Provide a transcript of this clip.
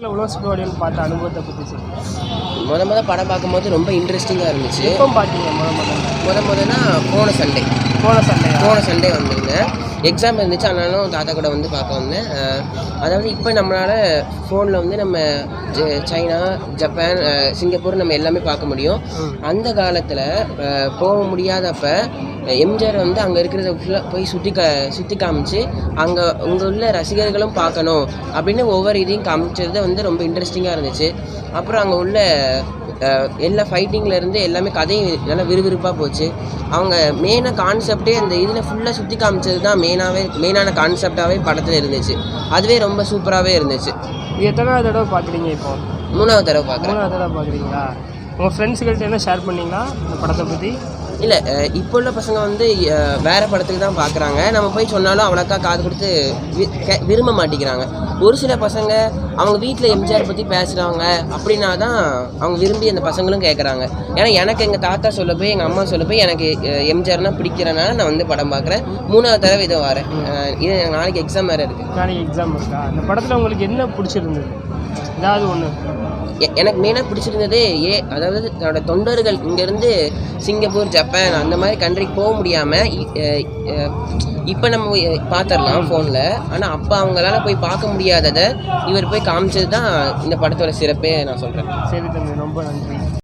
உலக சுற்றுவாடிகள் பார்த்த அனுபவத்தை பற்றி சொல்லுங்கள் முத முத படம் பார்க்கும்போது ரொம்ப இன்ட்ரெஸ்டிங்காக இருந்துச்சு. எப்போ பார்த்தீங்க முத முதல்ல? முத முதனா போன சண்டே. போன சண்டையா? போன சண்டே வந்திருந்தேன் எக்ஸாம் இருந்துச்சு ஆனாலும் தாத்தா கூட வந்து பார்க்க வந்தேன். அதாவது இப்போ நம்மளால் ஃபோனில் வந்து நம்ம ஜ- சைனா ஜப்பான் சிங்கப்பூர் நம்ம எல்லாமே பார்க்க முடியும். அந்த காலத்தில் போக முடியாதப்ப எம்ஜிஆர் வந்து அங்கே இருக்கிறத ஃபுல்லாக போய் சுற்றி க சுற்றி காமிச்சு அங்கே உங்க உள்ள ரசிகர்களும் பார்க்கணும் அப்படின்னு ஒவ்வொரு இதையும் காமிச்சது வந்து ரொம்ப இன்ட்ரெஸ்டிங்காக இருந்துச்சு. அப்புறம் அங்கே உள்ள எல்லா ஃபைட்டிங்ல இருந்து எல்லாமே கதையும் நல்லா விறுவிறுப்பாக போச்சு. அவங்க மெயினாக கான்செப்டே அந்த இதில் ஃபுல்லாக சுற்றி காமிச்சது தான் மெயினாகவே மெயினான கான்செப்டாகவே படத்தில் இருந்துச்சு. அதுவே ரொம்ப சூப்பராகவே இருந்துச்சு. எத்தனாவது தடவை பார்க்குறீங்க இப்போ? மூணாவது தடவை பார்க்குறேன் மூணாவது தடவை பார்க்குறீங்களா உங்கள் ஃப்ரெண்ட்ஸுகள்ட்ட என்ன ஷேர் பண்ணீங்களா இந்த படத்தை பற்றி இல்லை இப்போ உள்ள பசங்க வந்து வேறு படத்துக்கு தான் பார்க்குறாங்க நம்ம போய் சொன்னாலும் அவ்வளோக்கா காது கொடுத்து வி- விரும்ப மாட்டேங்கிறாங்க. ஒரு சில பசங்க அவங்க வீட்டில் எம்ஜிஆர் பற்றி பேசுகிறாங்க அப்படின்னா தான் அவங்க விரும்பி அந்த பசங்களும் கேட்குறாங்க ஏன்னா எனக்கு எங்கள் தாத்தா சொல்ல போய் எங்கள் அம்மா சொல்ல போய் எனக்கு எம்ஜிஆர்னால் எம்ஜிஆர்னா பிடிக்கிறனால நான் வந்து படம் பார்க்குறேன் மூணாவது தடவை இதை வரேன். இது நாளைக்கு எக்ஸாம் வேறு இருக்குது நாளைக்கு எக்ஸாம் இருக்கா? அந்த படத்தில் உங்களுக்கு என்ன பிடிச்சிருந்தது? ஏதாவது ஒன்று எனக்கு மெயினாக பிடிச்சிருந்தது ஏ அதாவது தன்னோட தொண்டர்கள் இங்கேருந்து சிங்கப்பூர் ஜப்பான் அந்த மாதிரி கண்ட்ரிக்கு போக முடியாமல் இப்போ நம்ம பார்த்துடலாம் ஃபோனில் ஆனால் அப்போ அவங்களால போய் பார்க்க முடியாததை இவர் போய் காமிச்சது தான் இந்த படத்தோட சிறப்பே நான் சொல்கிறேன் சரி தம்பி ரொம்ப நன்றி.